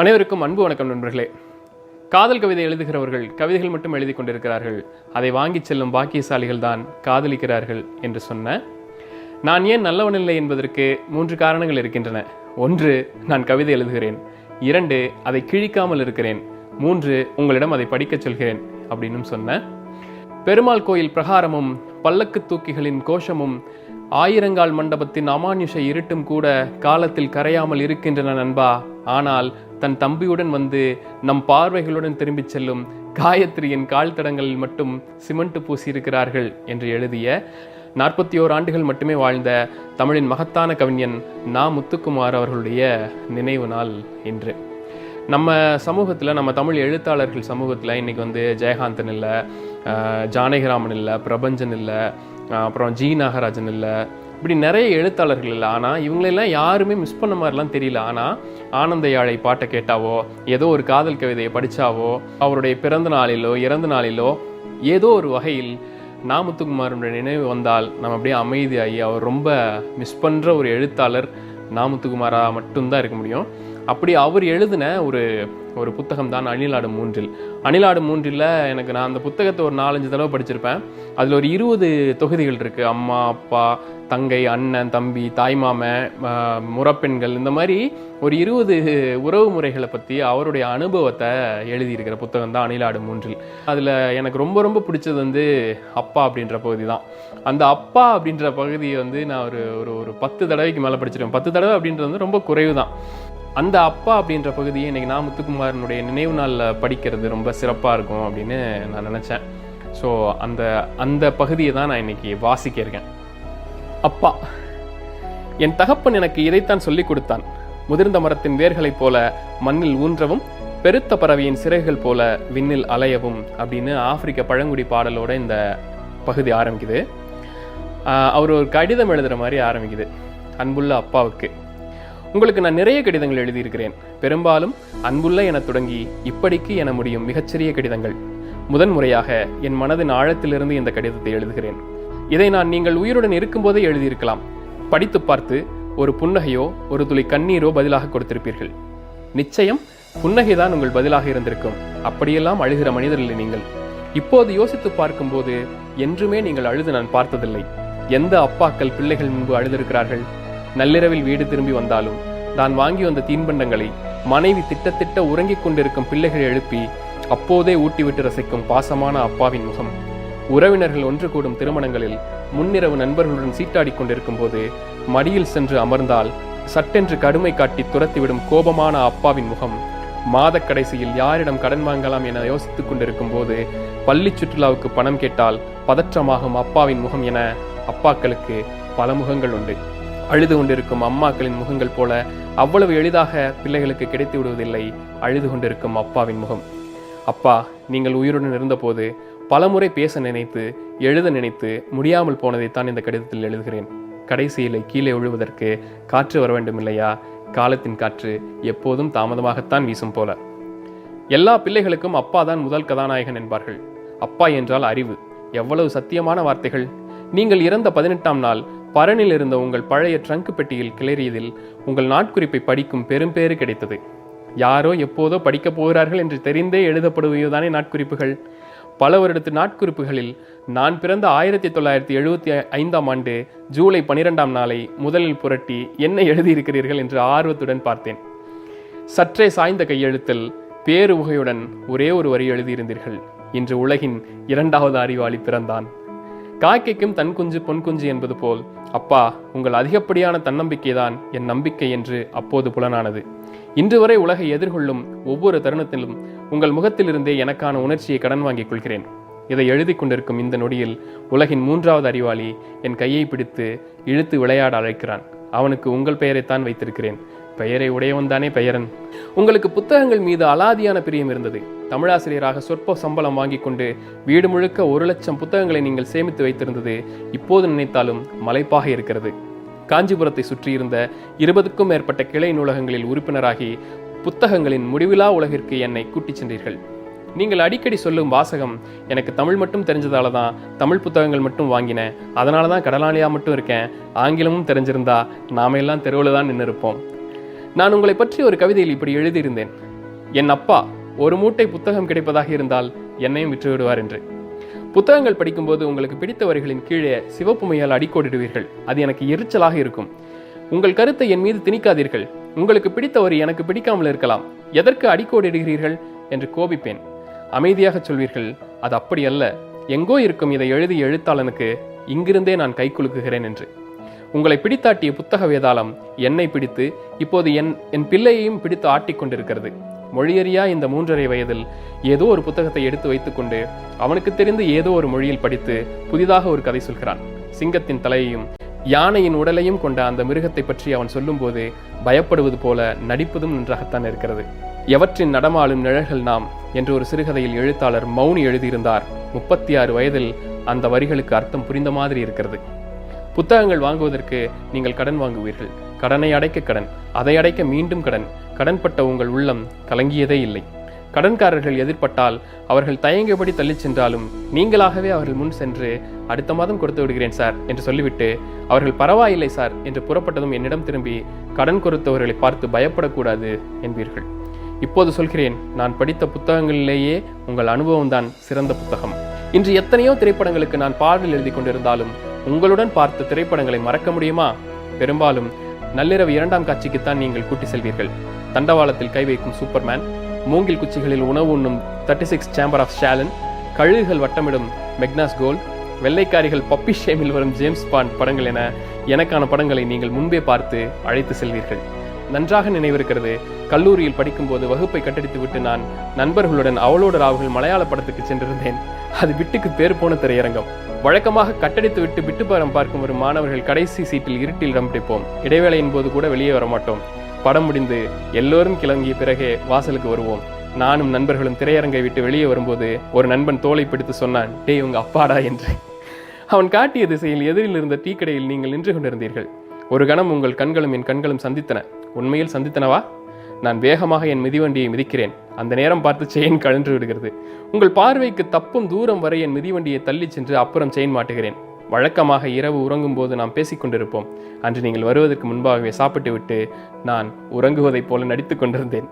அனைவருக்கும் அன்பு வணக்கம் நண்பர்களே. காதல் கவிதை எழுதுகிறவர்கள் கவிதைகள் மட்டும் எழுதி கொண்டிருக்கிறார்கள். அதை வாங்கிச் செல்லும் பாக்கியசாலிகள் தான் காதலிக்கிறார்கள் என்று சொன்ன. நான் ஏன் நல்லவனில்லை என்பதற்கு மூன்று காரணங்கள் இருக்கின்றன. ஒன்று நான் கவிதை எழுதுகிறேன். இரண்டு அதை கிழிக்காமல் இருக்கிறேன். மூன்று உங்களிடம் அதை படிக்கச் சொல்கிறேன் அப்படின்னும் சொன்ன. பெருமாள் கோயில் பிரகாரமும் பல்லக்கு தூக்கிகளின் கோஷமும் ஆயிரங்கால் மண்டபத்தின் அமானுஷ இருட்டும் கூட காலத்தில் கரையாமல் இருக்கின்றன நண்பா. ஆனால் தன் தம்பியுடன் வந்து நம் பார்வைகளுடன் திரும்பிச் செல்லும் காயத்ரியின் கால் தடங்களில் மட்டும் சிமெண்ட் பூசியிருக்கிறார்கள் என்று எழுதிய நாற்பத்தி ஓர் ஆண்டுகள் மட்டுமே வாழ்ந்த தமிழின் மகத்தான கவிஞன் நா. முத்துக்குமார் அவர்களுடைய நினைவு நாள் இன்று. நம்ம சமூகத்தில் நம்ம தமிழ் எழுத்தாளர்கள் சமூகத்தில் இன்னைக்கு வந்து ஜெயகாந்தன் இல்லை ஜானகிராமன் இல்லை பிரபஞ்சன் இல்லை அப்புறம் ஜி. நாகராஜன் இல்லை இப்படி நிறைய எழுத்தாளர்கள் இல்லை. ஆனால் இவங்களெல்லாம் யாருமே மிஸ் பண்ண மாதிரிலாம் தெரியல. ஆனால் ஆனந்த யாழை பாட்டை கேட்டாவோ ஏதோ ஒரு காதல் கவிதையை படித்தாவோ அவருடைய பிறந்த நாளிலோ இறந்த நாளிலோ ஏதோ ஒரு வகையில் நாமுத்துக்குமாரோட நினைவு வந்தால் நம்ம அப்படியே அமைதியாகி அவர் ரொம்ப மிஸ் பண்ணுற ஒரு எழுத்தாளர் நாமுத்துக்குமாராக மட்டும்தான் இருக்க முடியும். அப்படி அவர் எழுதின ஒரு ஒரு புத்தகம் தான் அணிலாடு மூன்றில். அணிலாடு மூன்றில் எனக்கு நான் அந்த புத்தகத்தை ஒரு நாலஞ்சு தடவை படிச்சிருப்பேன். அதில் ஒரு இருபது தொகுதிகள் இருக்குது அம்மா அப்பா தங்கை அண்ணன் தம்பி தாய்மாமன் முறப்பெண்கள் இந்த மாதிரி ஒரு இருபது உறவு முறைகளை பற்றி அவருடைய அனுபவத்தை எழுதியிருக்கிற புத்தகம் தான் அணிலாடு மூன்றில். அதில் எனக்கு ரொம்ப ரொம்ப பிடிச்சது வந்து அப்பா அப்படின்ற பகுதி தான். அந்த அப்பா அப்படின்ற பகுதியை வந்து நான் ஒரு ஒரு ஒரு பத்து தடவைக்கு மேலே படிச்சிருக்கேன் பத்து தடவை அப்படின்றது வந்து ரொம்ப குறைவு தான். அந்த அப்பா அப்படின்ற பகுதியை இன்னைக்கு நான் முத்துக்குமாரனுடைய நினைவு நாளில் படிக்கிறது ரொம்ப சிறப்பாக இருக்கும் அப்படின்னு நான் நினச்சேன். ஸோ அந்த அந்த பகுதியை தான் நான் இன்னைக்கு வாசிக்க இருக்கேன். அப்பா என் தகப்பன் எனக்கு இதைத்தான் சொல்லிக் கொடுத்தான். முதிர்ந்த மரத்தின் வேர்களைப் போல மண்ணில் ஊன்றவும் பெருத்த பறவையின் சிறைகள் போல விண்ணில் அலையவும் அப்படின்னு ஆப்பிரிக்க பழங்குடி பாடலோட இந்த பகுதி ஆரம்பிக்குது. அவர் ஒரு கடிதம் எழுதுகிற மாதிரி ஆரம்பிக்குது. அன்புள்ள அப்பாவுக்கு. உங்களுக்கு நான் நிறைய கடிதங்கள் எழுதியிருக்கிறேன். பெரும்பாலும் அன்புள்ள என தொடங்கி இப்படிக்கு என முடியும் மிகச்சிறிய கடிதங்கள். முதன்முறையாக என் மனதின் ஆழத்திலிருந்து இந்த கடிதத்தை எழுதுகிறேன். இதை நான் நீங்கள் உயிருடன் இருக்கும்போதே எழுதியிருக்கலாம். படித்து பார்த்து ஒரு புன்னகையோ ஒரு துளி கண்ணீரோ பதிலாக கொடுத்திருப்பீர்கள். நிச்சயம் புன்னகைதான் உங்கள் பதிலாக இருந்திருக்கும். அப்படியெல்லாம் அழுகிற மனிதர்கள் நீங்கள். இப்போது யோசித்து பார்க்கும்போது என்றுமே நீங்கள் அழுது நான் பார்த்ததில்லை. எந்த அப்பாக்கள் பிள்ளைகள் முன்பு அழுதிருக்கிறார்கள்? நள்ளிரவில் வீடு திரும்பி வந்தாலும் தான் வாங்கி வந்த தீன்பண்டங்களை மனைவி திட்டத்திட்ட உறங்கிக் கொண்டிருக்கும் பிள்ளைகள் எழுப்பி அப்போதே ஊட்டிவிட்டு ரசிக்கும் பாசமான அப்பாவின் முகம். உறவினர்கள் ஒன்று கூடும் திருமணங்களில் முன்னிரவு நண்பர்களுடன் சீட்டாடிக் கொண்டிருக்கும் போது மடியில் சென்று அமர்ந்தால் சட்டென்று கடுமை காட்டி துரத்திவிடும் கோபமான அப்பாவின் முகம். மாத கடைசியில் யாரிடம் கடன் வாங்கலாம் என யோசித்துக் கொண்டிருக்கும் போது பள்ளி சுற்றுலாவுக்கு பணம் கேட்டால் பதற்றமாகும் அப்பாவின் முகம் என அப்பாக்களுக்கு பல முகங்கள் உண்டு. அழுது கொண்டிருக்கும் அம்மாக்களின் முகங்கள் போல அவ்வளவு எளிதாக பிள்ளைகளுக்கு கிடைத்து விடுவதில்லை. அழுது கொண்டிருக்கும் அப்பாவின் முகம். அப்பா நீங்கள் உயிருடன் இருந்தபோது பலமுறை பேச நினைத்து எழுத நினைத்து முடியாமல் போனதைத்தான் இந்த கடிதத்தில் எழுதுகிறேன். கடைசியிலே கீழே விழுவதற்கு காற்று வர வேண்டும் இல்லையா காலத்தின் காற்று எப்போதும் தாமதமாகத்தான் வீசும் போல. எல்லா பிள்ளைகளுக்கும் அப்பா தான் முதல் கதாநாயகன் என்பார்கள். அப்பா என்றால் அறிவு. எவ்வளவு சத்தியமான வார்த்தைகள். நீங்கள் இறந்த பதினெட்டாம் நாள் பரனில் இருந்த உங்கள் பழைய ட்ரங்க் பெட்டியில் கிளறியதில் உங்கள் நாட்குறிப்பை படிக்கும் பெரும்பேறு கிடைத்தது. யாரோ எப்போதோ படிக்கப் போகிறார்கள் என்று தெரிந்தே எழுதப்படுவதுதானே நாட்குறிப்புகள்? பல வருடத்து நாட்குறிப்புகளில் நான் பிறந்த ஆயிரத்தி தொள்ளாயிரத்தி எழுபத்தி ஐந்தாம் ஆண்டு ஜூலை பனிரெண்டாம் நாளை முதலில் புரட்டி என்ன எழுதியிருக்கிறீர்கள் என்று ஆர்வத்துடன் பார்த்தேன். சற்றே சாய்ந்த கையெழுத்தில் பேரு உகையுடன் ஒரே ஒரு வரி எழுதியிருந்தீர்கள். இன்று உலகின் இரண்டாவது அறிவாளி பிறந்தான். காக்கைக்கும் தன் குஞ்சு பொன் குஞ்சு என்பது போல் அப்பா உங்கள் அதிகப்படியான தன்னம்பிக்கைதான் என் நம்பிக்கை என்று அப்போது புலனானது. இன்று வரை உலகை எதிர்கொள்ளும் ஒவ்வொரு தருணத்திலும் உங்கள் முகத்திலிருந்தே எனக்கான உணர்ச்சியை கடன் வாங்கிக் கொள்கிறேன். இதை எழுதி கொண்டிருக்கும் இந்த நொடியில் உலகின் மூன்றாவது அறிவாளி என் கையை பிடித்து இழுத்து விளையாட அழைக்கிறான். அவனுக்கு உங்கள் பெயரைத்தான் வைத்திருக்கிறேன். பெயரை உடையவன் தானே பெயரன். உங்களுக்கு புத்தகங்கள் மீது அலாதியான பிரியம் இருந்தது. தமிழாசிரியராக சொற்ப சம்பளம் வாங்கி கொண்டு வீடு முழுக்க ஒரு லட்சம் புத்தகங்களை நீங்கள் சேமித்து வைத்திருந்தது இப்போது நினைத்தாலும் மலைப்பாக இருக்கிறது. காஞ்சிபுரத்தை சுற்றியிருந்த இருபதுக்கும் மேற்பட்ட கிளை நூலகங்களில் உறுப்பினராகி புத்தகங்களின் முடிவிலா உலகிற்கு என்னை கூட்டிச் சென்றீர்கள். நீங்கள் அடிக்கடி சொல்லும் வாசகம் எனக்கு தமிழ் மட்டும் தெரிஞ்சதால தான் தமிழ் புத்தகங்கள் மட்டும் வாங்கினேன் அதனால தான் கடலாளியாக மட்டும் இருக்கேன். ஆங்கிலமும் தெரிஞ்சிருந்தா நாம எல்லாம் தெருவில் தான் நின்று இருப்போம் நான் உங்களை பற்றி ஒரு கவிதையில் இப்படி எழுதியிருந்தேன். என் அப்பா ஒரு மூட்டை புத்தகம் கிடைப்பதாக இருந்தால் என்னையும் விற்று விடுவார் என்று. புத்தகங்கள் படிக்கும்போது உங்களுக்கு பிடித்த வரிகளின் கீழே சிவப்பு மையால் அடிக்கோடிடுவீர்கள். அது எனக்கு எரிச்சலாக இருக்கும். உங்கள் கருத்தை என் மீது திணிக்காதீர்கள். உங்களுக்கு பிடித்த வரி எனக்கு பிடிக்காமல் இருக்கலாம். எதற்கு அடிக்கோடிடுகிறீர்கள்? என்று கோபிப்பேன். அமைதியாக சொல்வீர்கள் அது அப்படி அல்ல எங்கோ இருக்கும் இதை எழுதிய எழுத்தாளனுக்கு இங்கிருந்தே நான் கை குலுக்குகிறேன் என்று. உங்களை பிடித்தாட்டிய புத்தக வேதாளம் என்னை பிடித்து இப்போது என் என் பிள்ளையையும் பிடித்து ஆட்டிக்கொண்டிருக்கிறது மொழியறியா இந்த மூன்றரை வயதில் ஏதோ ஒரு புத்தகத்தை எடுத்து வைத்துக்கொண்டு அவனுக்கு தெரிந்து ஏதோ ஒரு மொழியில் படித்து புதிதாக ஒரு கதை சொல்கிறான். சிங்கத்தின் தலையையும் யானையின் உடலையும் கொண்ட அந்த மிருகத்தை பற்றி அவன் சொல்லும்போது பயப்படுவது போல நடிப்பதும் நன்றாகத்தான் இருக்கிறது. எவற்றின் நடமாடும் நிழல்கள் நாம் என்று ஒரு சிறுகதையில் எழுத்தாளர் மௌனி எழுதியிருந்தார். முப்பத்தி ஆறு வயதில் அந்த வரிகளுக்கு அர்த்தம் புரிந்த மாதிரி இருக்கிறது. புத்தகங்கள் வாங்குவதற்கு நீங்கள் கடன் வாங்குவீர்கள். கடனை அடைக்க கடன் அதை அடைக்க மீண்டும் கடன். கடன்பட்ட உங்கள் உள்ளம் கலங்கியதே இல்லை. கடன்காரர்கள் எதிர்பட்டால் அவர்கள் தயங்கியபடி தள்ளிச் சென்றாலும் நீங்களாகவே அவர்கள் முன் சென்று அடுத்த மாதம் கொடுத்து விடுகிறேன் சார் என்று சொல்லிவிட்டு அவர்கள் பரவாயில்லை சார் என்று புறப்பட்டதும் என்னிடம் திரும்பி கடன் கொடுத்தவர்களை பார்த்து பயப்படக்கூடாது என்பீர்கள். இப்போது சொல்கிறேன் நான் படித்த புத்தகங்களிலேயே உங்கள் அனுபவம்தான் சிறந்த புத்தகம். இன்று எத்தனையோ திரைப்படங்களுக்கு நான் பாடல் எழுதி கொண்டிருந்தாலும் உங்களுடன் பார்த்த திரைப்படங்களை மறக்க முடியுமா? பெரும்பாலும் நள்ளிரவு இரண்டாம் காட்சிக்குத்தான் நீங்கள் கூட்டி செல்வீர்கள். தண்டவாளத்தில் கை வைக்கும் சூப்பர்மேன் மூங்கில் குச்சிகளில் உணவு உண்ணும் thirty six chamber of Shaolin கழுகுகள் வட்டமிடும் மெக்னாஸ் கோல் வெள்ளைக்காரிகள் பப்பி ஷேமில் வரும் ஜேம்ஸ் பாண்ட் படங்கள் என எனக்கான படங்களை நீங்கள் முன்பே பார்த்து அழைத்து செல்வீர்கள். நன்றாக நினைவிருக்கிறது. கல்லூரியில் படிக்கும்போது வகுப்பை கட்டடித்து விட்டு நான் நண்பர்களுடன் அவளோட ராவுகள் மலையாள படத்துக்கு சென்றிருந்தேன். அது விட்டுக்கு பேர் போன திரையரங்கம். வழக்கமாக கட்டடித்து விட்டு விட்டுப்பாரம் பார்க்கும் வரும் மாணவர்கள் கடைசி சீட்டில் இருட்டில் இடம் பிடிப்போம். இடைவேளையின் போது கூட வெளியே வர மாட்டோம் படம் முடிந்து எல்லோரும் கிளம்பிய பிறகே வாசலுக்கு வருவோம். நானும் நண்பர்களும் திரையரங்கை விட்டு வெளியே வரும்போது ஒரு நண்பன் தோலை பிடித்து சொன்னான் டேய் உங்க அப்பாடா என்று. அவன் காட்டிய திசையில் எதிரில் இருந்த டீ கடையில் நீங்கள் நின்று கொண்டிருந்தீர்கள். ஒரு கணம் உங்கள் கண்களும் என் கண்களும் சந்தித்தன. உண்மையில் சந்தித்தனவா? நான் வேகமாக என் மிதிவண்டியை மிதிக்கிறேன். அந்த நேரம் பார்த்து செயின் கழன்று விடுகிறது. உங்கள் பார்வைக்கு தப்பும் தூரம் வரை என் மிதிவண்டியை தள்ளிச் சென்று அப்புறம் செயின் மாட்டுகிறேன். வழக்கமாக இரவு உறங்கும் போது நாம் பேசிக்கொண்டிருப்போம் அன்று நீங்கள் வருவதற்கு முன்பாகவே சாப்பிட்டுவிட்டு நான் உறங்குவதைப் போல நடித்துக் கொண்டிருந்தேன்.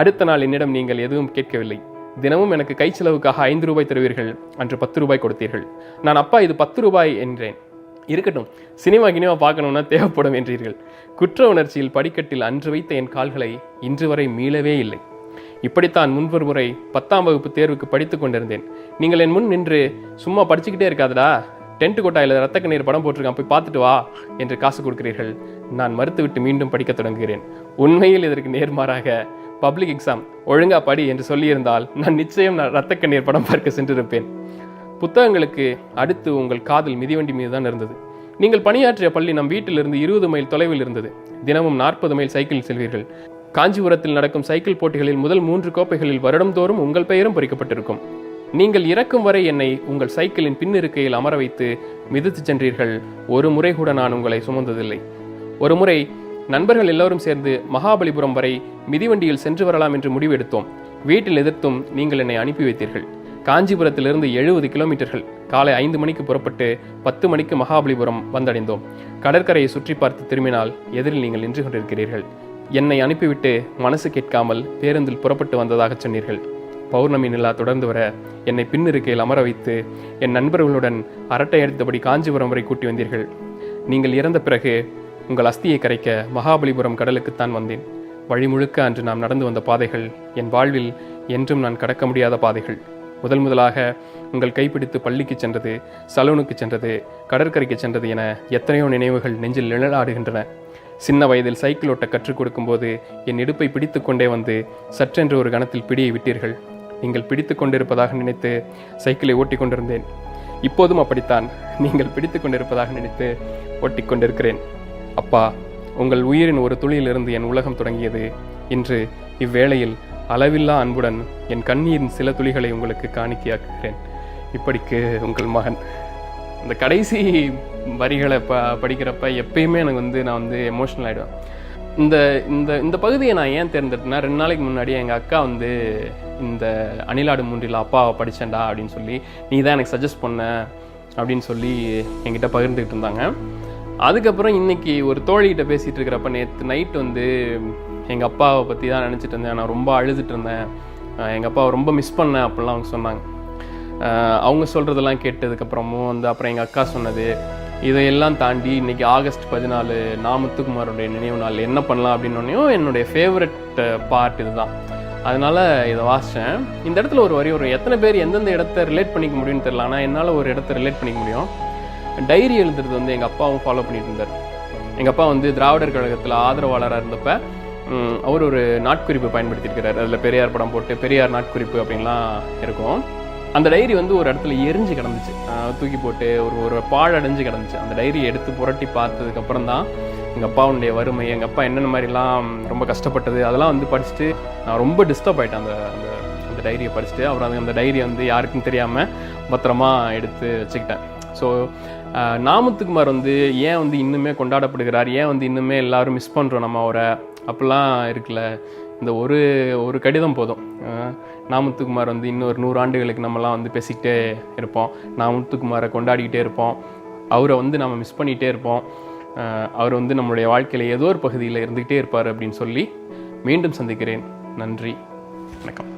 அடுத்த நாள் என்னிடம் நீங்கள் எதுவும் கேட்கவில்லை. தினமும் எனக்கு கை செலவுக்காக ஐந்து ரூபாய் தருவீர்கள். அன்று பத்து ரூபாய் கொடுத்தீர்கள். நான் அப்பா இது பத்து ரூபாய் என்றேன். இருக்கட்டும். சினிமா கினிமா பார்க்கணும்னா தேவைப்படும் என்றீர்கள். குற்ற உணர்ச்சியில் படிக்கட்டில் அன்று வைத்த என் கால்களை இன்று வரை மீளவே இல்லை. இப்படித்தான் முன்பொரு முறை பத்தாம் வகுப்பு தேர்வுக்கு படித்து கொண்டிருந்தேன். நீங்கள் என் முன் நின்று சும்மா படிச்சுக்கிட்டே இருக்காதடா. டென்ட் கொட்டாயில் ரத்த கண்ணீர் படம் போட்டிருக்கான் போய் பார்த்துட்டு வா என்று காசு கொடுக்கிறீர்கள். நான் மறுத்துவிட்டு மீண்டும் படிக்கத் தொடங்குகிறேன். உண்மையில் இதற்கு நேர்மாறாக பப்ளிக் எக்ஸாம் ஒழுங்கா படி என்று சொல்லியிருந்தால் நான் நிச்சயம் நான் ரத்த கண்ணீர் படம் பார்க்க சென்றிருப்பேன். புத்தகங்களுக்கு அடுத்து உங்கள் காதல் மிதிவண்டி மீது தான் இருந்தது. நீங்கள் பணியாற்றிய பள்ளி நம் வீட்டிலிருந்து இருபது மைல் தொலைவில் இருந்தது. தினமும் நாற்பது மைல் சைக்கிளில் செல்வீர்கள். காஞ்சிபுரத்தில் நடக்கும் சைக்கிள் போட்டிகளில் முதல் மூன்று கோப்பைகளில் வருடம்தோறும் உங்கள் பெயரும் பொறிக்கப்பட்டிருக்கும். நீங்கள் இறக்கும் வரை என்னை உங்கள் சைக்கிளின் பின்னிருக்கையில் அமர வைத்து மிதித்துச் சென்றீர்கள். ஒரு முறை கூட நான் உங்களை சுமந்ததில்லை. ஒரு முறை நண்பர்கள் எல்லோரும் சேர்ந்து மகாபலிபுரம் வரை மிதிவண்டியில் சென்று வரலாம் என்று முடிவெடுத்தோம். வீட்டில் எதிர்த்தும் நீங்கள் என்னை அனுப்பி வைத்தீர்கள். காஞ்சிபுரத்திலிருந்து எழுபது கிலோமீட்டர்கள். காலை ஐந்து மணிக்கு புறப்பட்டு பத்து மணிக்கு மகாபலிபுரம் வந்தடைந்தோம். கடற்கரையை சுற்றி பார்த்து திரும்பினால் எதிரில் நீங்கள் நின்று கொண்டிருக்கிறீர்கள். என்னை அனுப்பிவிட்டு மனசு கேட்காமல் பேருந்தில் புறப்பட்டு வந்ததாக சொன்னீர்கள். பௌர்ணமி நிலா தொடர்ந்து வர என்னை பின்னிருக்கையில் அமர வைத்து என் நண்பர்களுடன் அரட்டை அடித்தபடி காஞ்சிபுரம் வரை கூட்டி வந்தீர்கள். நீங்கள் இறந்த பிறகு உங்கள் அஸ்தியை கரைக்க மகாபலிபுரம் கடலுக்குத்தான் வந்தேன். வழி முழுக்க அன்று நாம் நடந்து வந்த பாதைகள் என் வாழ்வில் என்றும் நான் கடக்க முடியாத பாதைகள். முதல் முதலாக உங்கள் கைப்பிடித்து பள்ளிக்கு சென்றது சலூனுக்கு சென்றது கடற்கரைக்கு சென்றது என எத்தனையோ நினைவுகள் நெஞ்சில் நிழலாடுகின்றன. சின்ன வயதில் சைக்கிள் ஓட்ட கற்றுக் கொடுக்கும்போது என் இடுப்பை பிடித்து கொண்டே வந்து சற்றென்று ஒரு கணத்தில் பிடியை விட்டீர்கள். நீங்கள் பிடித்து கொண்டிருப்பதாக நினைத்து சைக்கிளை ஓட்டிக் கொண்டிருந்தேன். இப்போதும் அப்படித்தான். நீங்கள் பிடித்து கொண்டிருப்பதாக நினைத்து ஓட்டி கொண்டிருக்கிறேன். அப்பா உங்கள் உயிரின் ஒரு துளியிலிருந்து என் உலகம் தொடங்கியது. இன்று இவ்வேளையில் அளவில்லா அன்புடன் என் கண்ணீரின் சில துளிகளை உங்களுக்கு காணிக்கையாக்குகிறேன். இப்படிக்கு உங்கள் மகன். இந்த கடைசி வரிகளை ப படிக்கிறப்ப எப்பயுமே எனக்கு வந்து நான் வந்து எமோஷனல் ஆகிடுவேன் இந்த இந்த இந்த பகுதியை நான் ஏன் தேர்ந்தெடுத்தேன்னா ரெண்டு நாளைக்கு முன்னாடி எங்கள் அக்கா வந்து இந்த அணிலாடு மூன்றில் அப்பாவை படித்தேன்டா அப்படின்னு சொல்லி நீ தான் எனக்கு சஜஸ்ட் பண்ண அப்படின்னு சொல்லி என்கிட்ட பகிர்ந்துக்கிட்டு இருந்தாங்க. அதுக்கப்புறம் இன்னைக்கு ஒரு தோழிகிட்ட பேசிகிட்டு இருக்கிறப்ப நேற்று நைட் வந்து எங்கள் அப்பாவை பற்றி தான் நினச்சிட்டு இருந்தேன். நான் ரொம்ப அழுதுட்டு இருந்தேன். எங்கள் அப்பாவை ரொம்ப மிஸ் பண்ணேன் அப்படிலாம் அவங்க சொன்னாங்க. அவங்க சொல்கிறதெல்லாம் கேட்டதுக்கப்புறமும் வந்து அப்புறம் எங்கள் அக்கா சொன்னது இதையெல்லாம் தாண்டி இன்றைக்கி ஆகஸ்ட் பதினாலு நாமத்துக்குமாரோடைய நினைவு நாள் என்ன பண்ணலாம் அப்படின்னோடனையும் என்னுடைய ஃபேவரட் பார்ட் இதுதான். அதனால் இதை வாசித்தேன் இந்த இடத்துல ஒரு வரி ஒரு எத்தனை பேர் எந்தெந்த இடத்த ரிலேட் பண்ணிக்க முடியும்னு தெரியல. ஆனால் என்னால் ஒரு இடத்த ரிலேட் பண்ணிக்க முடியும். டைரி எழுதுறது வந்து எங்கள் அப்பாவும் ஃபாலோ பண்ணிட்டு இருந்தார். எங்கள் அப்பா வந்து திராவிடர் கழகத்தில் ஆதரவாளராக இருந்தப்ப அவர் ஒரு நாட்குறிப்பு பயன்படுத்தியிருக்கிறார். அதில் பெரியார் படம் போட்டு பெரியார் நாட்குறிப்பு அப்படின்லாம் இருக்கும். அந்த டைரி வந்து ஒரு இடத்துல எரிஞ்சு கிடந்துச்சு. தூக்கி போட்டு ஒரு ஒரு பாழடைஞ்சு கிடந்துச்சு. அந்த டைரி எடுத்து புரட்டி பார்த்ததுக்கப்புறம் தான் எங்கள் அப்பாவுடைய வறுமை எங்கள் அப்பா என்னென்ன மாதிரிலாம் ரொம்ப கஷ்டப்பட்டது அதெல்லாம் வந்து படிச்சுட்டு நான் ரொம்ப டிஸ்டர்ப் ஆயிட்டேன் அந்த அந்த அந்த டைரியை படிச்சுட்டு. அப்புறம் அந்த டைரி வந்து யாருக்கும் தெரியாமல் பத்திரமா எடுத்து வச்சுக்கிட்டேன். ஸோ நாமத்துக்குமார் வந்து ஏன் வந்து இன்னுமே கொண்டாடப்படுகிறார்? ஏன் வந்து இன்னுமே எல்லாரும் மிஸ் பண்ணுறோம் நம்ம அவரை? அப்படிலாம் இருக்குல்ல. இந்த ஒரு ஒரு கடிதம் போதும். நாமத்துக்குமார் வந்து இன்னொரு நூறு ஆண்டுகளுக்கு நம்மலாம் வந்து பேசிக்கிட்டே இருப்போம். நாமத்துக்குமாரை கொண்டாடிக்கிட்டே இருப்போம். அவரை வந்து நம்ம மிஸ் பண்ணிகிட்டே இருப்போம். அவர் வந்து நம்மளுடைய வாழ்க்கையில் ஏதோ ஒரு பகுதியில் இருந்துக்கிட்டே இருப்பார் அப்படின்னு சொல்லி மீண்டும் சந்திக்கிறேன். நன்றி. வணக்கம்.